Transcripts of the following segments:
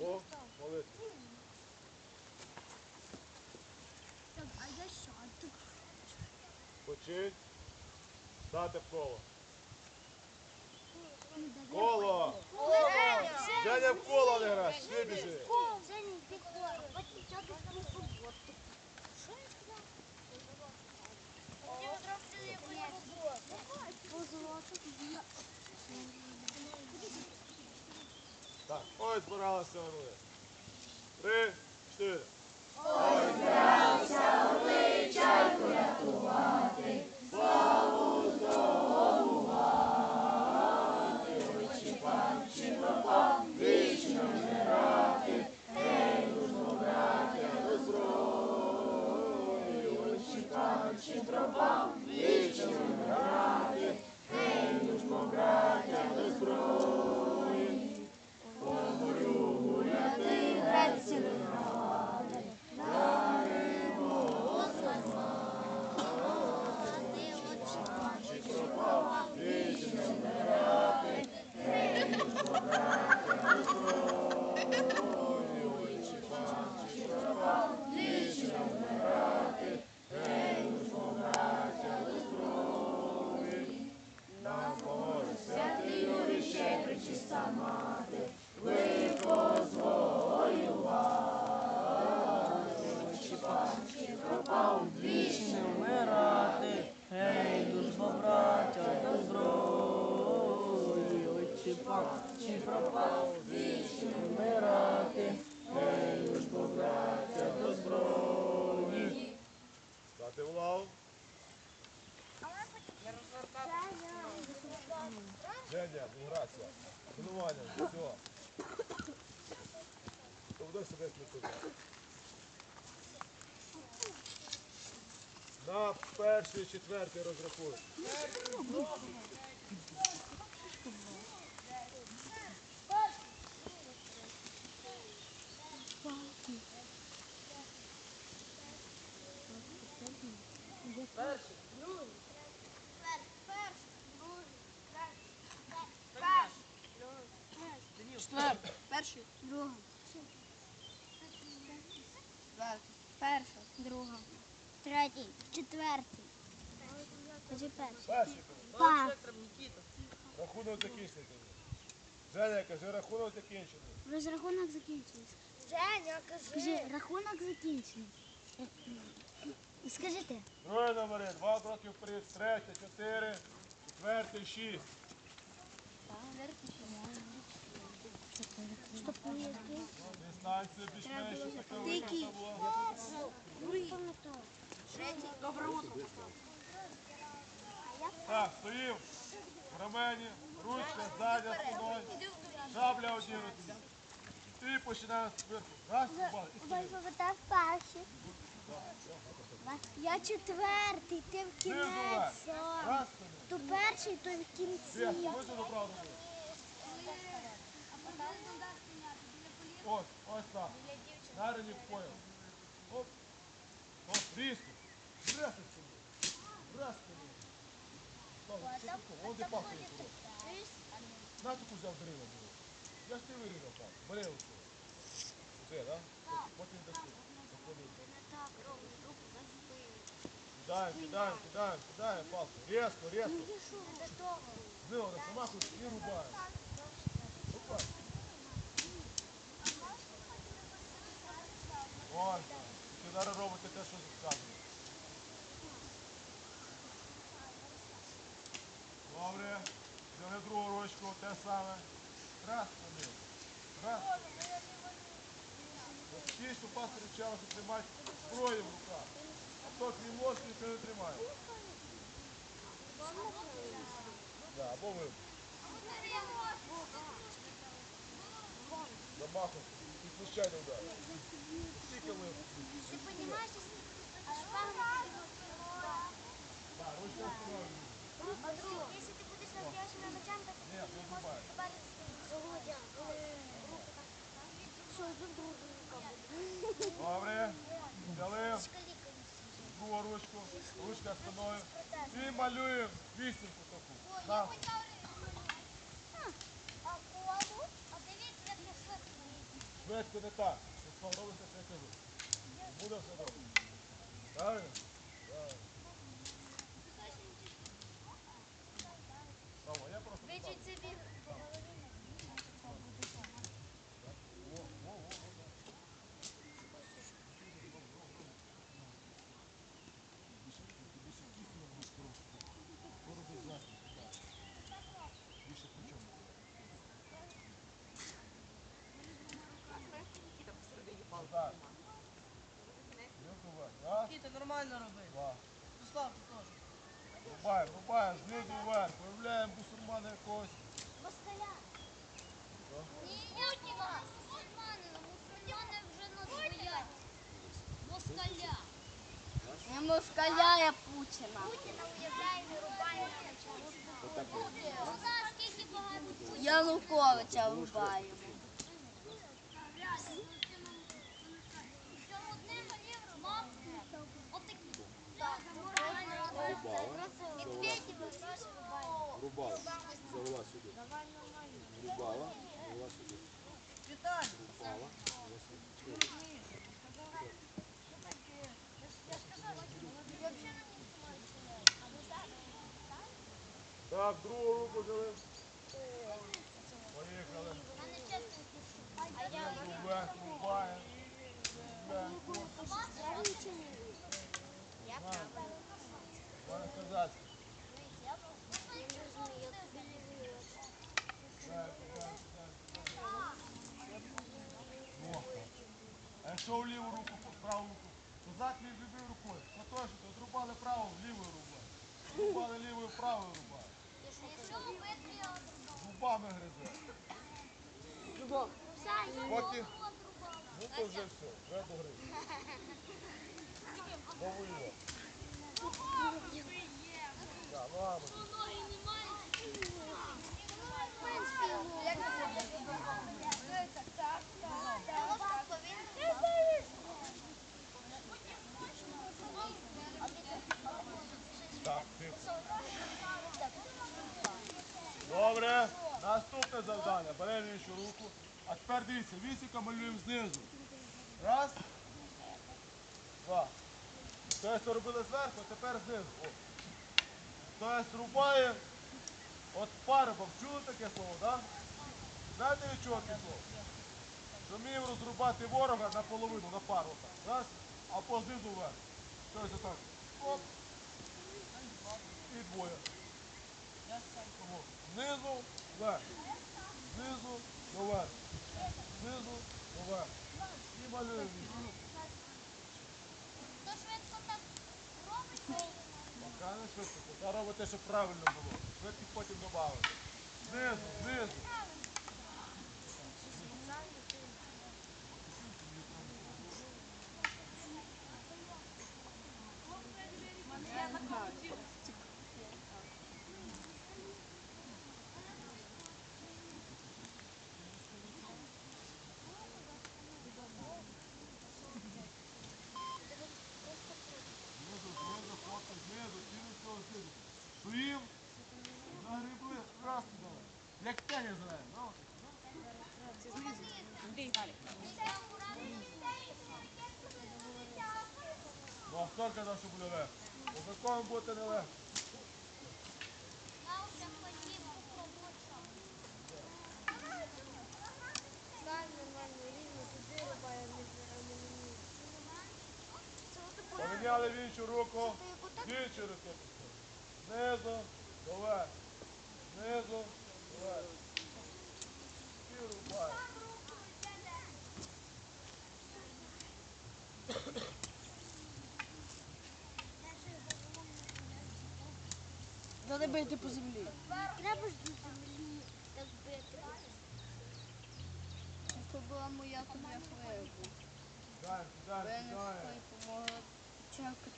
О, молодець. А я що? Почить. Стати в коло. Коло! Женя! В коло не грає, сюди біжи. Женя. От там? Що я сказав? Так, ой, збиралася орли. Три, morte e. грайся. Ваня, все. Як не туди. На перший, четвертий розрахунок. Четвертий. Перший. Друга. Перша. Друга. Третій. Четвертий. Кажи перший. Перший. Рахунок закінчений. Женя, кажи, рахунок закінчений. Розрахунок закінчився. Женя, Кажи, рахунок закінчений. Скажи ти. Другі номери, два кроки вперед, третє, чотири, четвертий, шість. Добре утро. Так, стоїм. В рамені, ручка ззаді, спиною, шабля одні. І починаємо зверху. Раз, два, і перший. Я четвертий, ти в. Раз. То перший, то в кінці. Вийшов до правду. Ось, ось так. Нарані пояс. Оп. Оп, різко. Раз і. Раз таке? Вон де пахне туди. На таку взяв дерево було. Я ж ти вирізав так. Бери оце. Оце, так? Потім до сюди. Кидаємо, кидаємо, кидаємо, кидаємо палку. Резко, резко. Знизу, замахуй і рубаємо. Опа. Ось. Тільки зараз робите те, що сказано. Добре. Взяли другу ручку, те саме. Раз, один. Раз. Ті, що вчав, тримати зброю в руках. А хто крім ніхто не тримає. Да, або ви. Замахом. І случайно удар. Тільки ви. Ти розумієш, а шпага Да, ручка встановлена. Якщо ти будеш напряжена ночами, то Ні, не рубає. Володя, руку так. Добре. Взяли другу ручку, ручка спиною. І малюємо вісімку таку. Да. Швидко. Не так. Робиться, що я кажу. Буде все добре. Правильно. Слава, я просто Вичить собі по голові. більше плечом. Так. Знизу вверх. Раз, Кіта, нормально роби. два. Руслав, ти теж. Рубаємо, рубаємо, знизу вверх. Виявляємо бусурмана якогось. Москаля. Ні, мусульмани вже нас бояться. Москаля. Не москаля, я Путіна. Путіна уявляємо, рубаємо. Ну, зараз скільки багато Путіна. Януковича вбаємо. Що одним євро? Отакі. Так, Медведєва теж рубаємо. Рубала. Завела сюди. Рубала. Завела сюди. Рубала. Завела сюди. Так, другу руку взяли. Поїхали. Рубаємо. Вверх. Я Можна казати. Вверх, вверх, вверх, вверх. О. А якщо в ліву руку, в праву руку, то заклій любив рукою. То зрубали право, лівою рубали. Рубали лівою, правою рубали. Зубами гризе. Поки, ну то вже все, вже до гри. Довело. Так, ладно. Так, тихо. Добре. Наступне завдання. Беремо іншу руку. А тепер дивіться, вісіка малюємо знизу. Раз. Два. Тобто робили зверху, тепер знизу. Тобто рубає от парубок. Чули таке слово, так? Да? Знаєте від чого це слово? Вміємо розрубати ворога наполовину, на пару. Так. Раз, а по знизу вверх. Тобто так. Оп. І двоє. Знизу, вверх. Знизу, доверх. Знизу, доверх. І малюємо. Хто швидко так робить, Поки швидко. Робите, щоб правильно було. Швидкість потім. Знизу, знизу. Знизу, знизу, хлопці, знизу, цілий цього знизу. Стоїм, загребли, раз туди. Як тені зелені, ну? Ну, а хто казав, що буде легко? По закону бути не легко. Мався хотів попробувати. Стань нормально рівно, туди рубає, Поміняли в іншу руку, в іншу. Знизу, доверх. Знизу, доверх. І рубай. Треба бити по землі. Треба ж до землі так бити. Це була моя Я не сідаємо. допомогла чекати.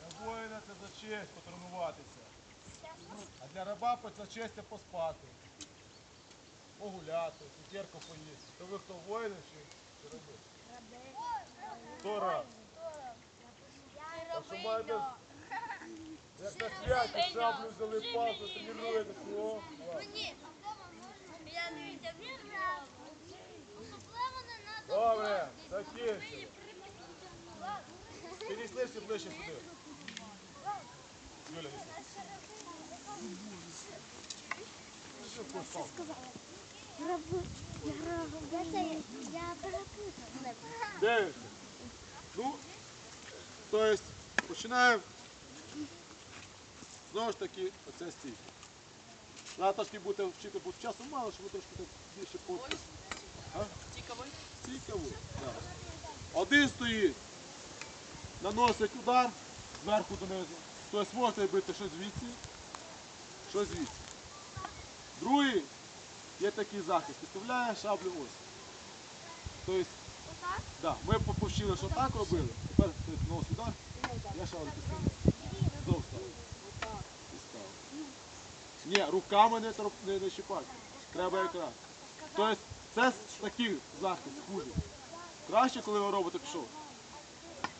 Для воїна це за честь потренуватися. А для раба це честь поспати, погуляти, цукерку поїсти. То ви хто воїни чи Сто раз. Так що маєте, як на святі, шаблю взяли палку, тренуєте. О, клас. Я не. Особливо не треба. Добре, закінчили. Підійшли всі ближче сюди. Юля? Я перепутав. Дивимося. Ну, то есть, починаємо. Знову ж таки, оце стійка. Треба трошки бути вчити, бо часу мало, щоб трошки так більше по... А? Стійкову. Так. Один стоїть, наносить удар зверху донизу. Тобто можете бити щось звідси, щось звідси. Другий є такий захист. Підставляє шаблю ось. Тобто Да, ми по- повчили, що так робили. Тепер нос удар, я шаблю підставляю. Знов ставлю. Ні, руками не, не, не чіпати. Треба якраз. Тобто це такий захист хуже. Краще, коли ви робите пішов.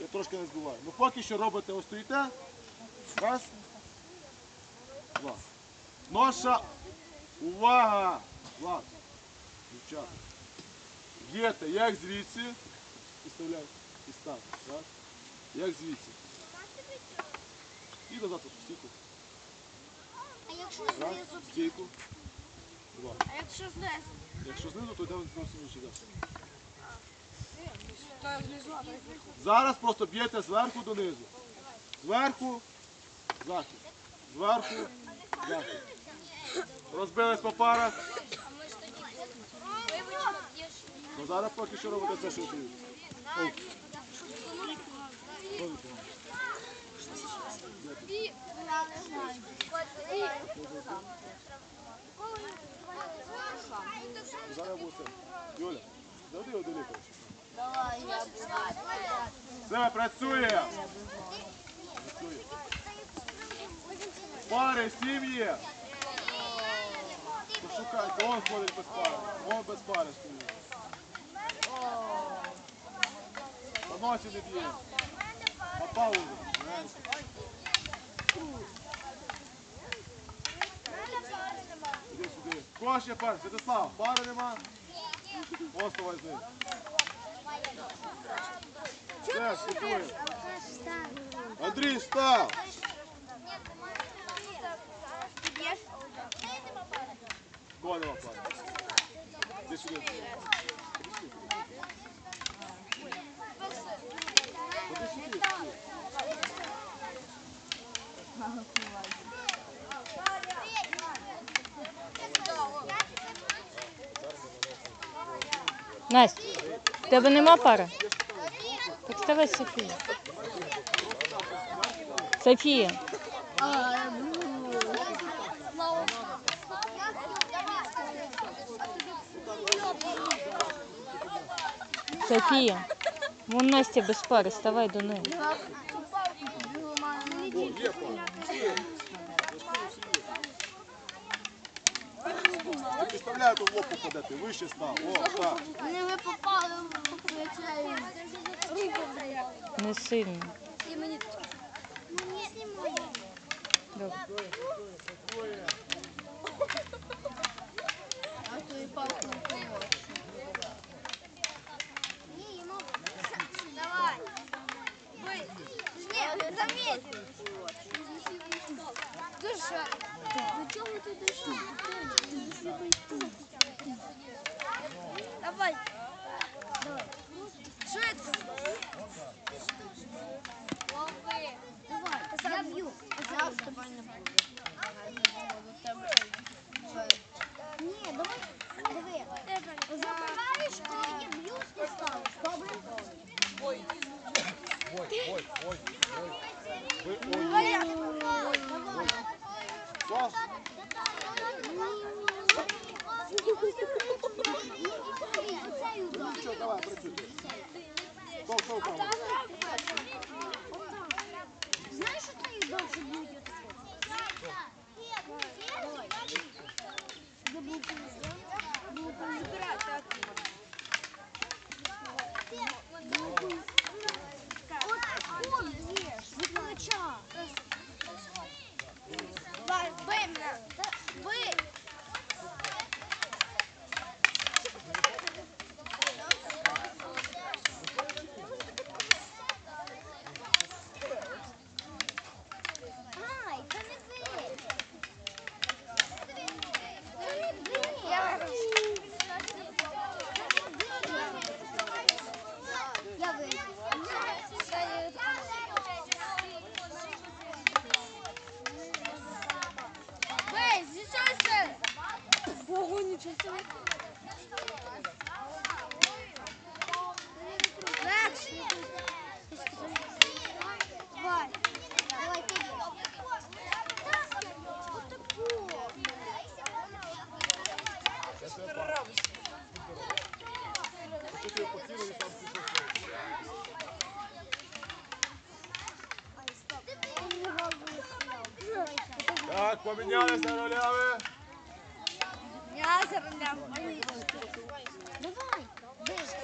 Я трошки не збиваю. Ну поки що робите ось стоїте. Раз. Два. Ноша. Увага! Влад. Дівчата. Б'єте як звідси. Підставляй. І став. Раз. Як звідси. І назад. А якщо знизу? Стійку. Два. А якщо знизу? Якщо знизу, то йде інший захист. Зараз просто б'єте зверху донизу. Зверху, захист. Зверху, захист. Розбились по парах. Ну зараз поки що робите це, що дають. Оп. Що Юля, завжди його далеко. Давай, я буду. Все, працює. Пари, сім'ї. Пошукайте, он ходить без пари. Он без пари стоїть. Носі не б'є. На паузу. Сюди. Кого ще? Святослав, пари нема? Ось давай з ним. Все, слідкуємо. Андрій, став! Кого нема пари? Іди сюди. Ходи сюди. Настя, у тебе нема пари? Так ставай Софія. Софія. Софія. Вон Настя без пари, ставай до неї. О, є пара. Ти підставляй, то в лоб попадете. Вище став. О, так. Вони ви попали в плече. Не сильно. І мені Мені знімає. Добре. Помінялися ролями. Давай, бий.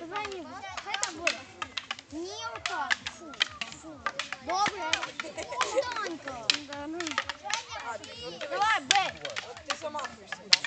Позвони, хай так буде. Ні, отак. Фу, фу. Добре. Танька. Ну. Давай, бей. Ти замахуєшся. Треба